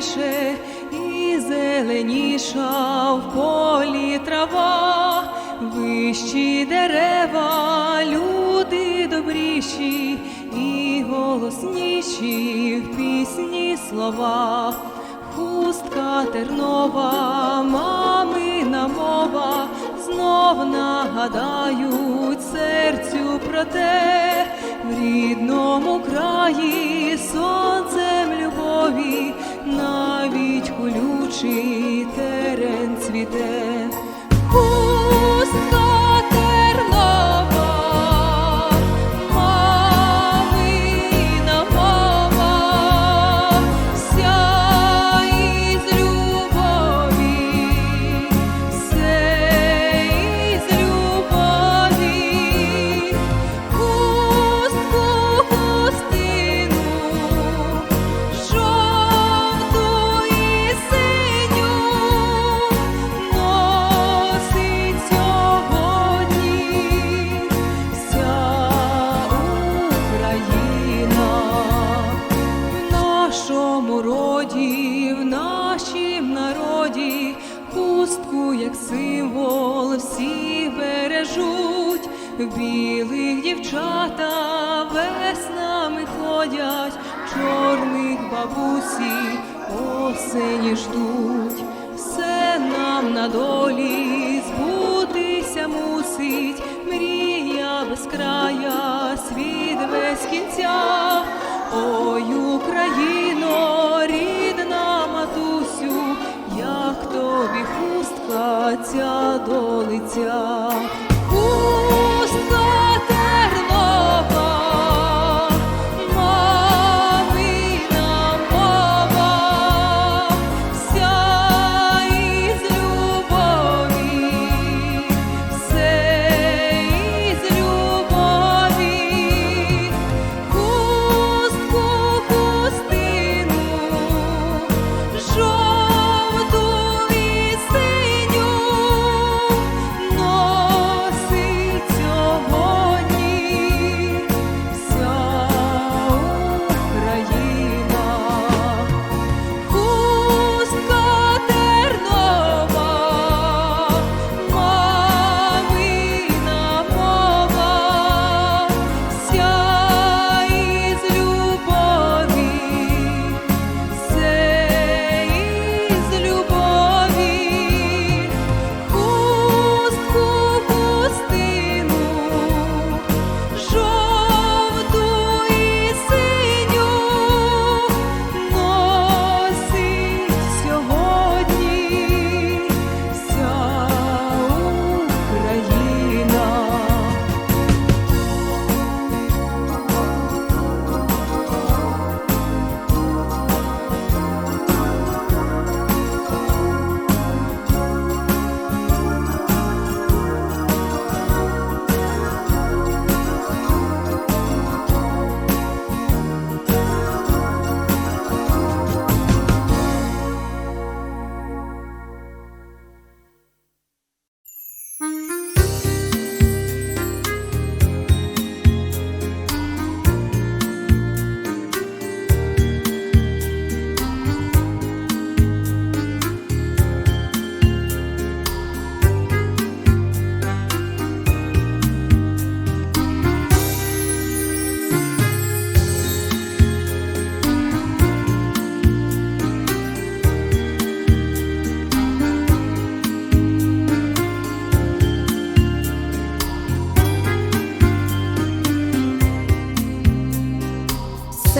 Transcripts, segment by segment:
більше, і зеленіша в полі трава, вищі дерева, люди добріші, і голосніші в пісні слова. Хустка тернова, мамина мова, знов нагадають серцю про те, в рідному краї сонцем любові, навіть колючий терен цвіте. Нашому роді, в нашім народі, хустку як символ всі бережуть, в білих дівчата веснами ходять, чорних бабусі осені ждуть, все нам на долі збутися мусить, мрія без края, світ без ця до лиця.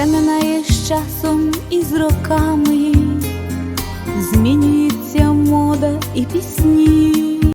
Все минає з часом і з роками, змінюється мода і пісні,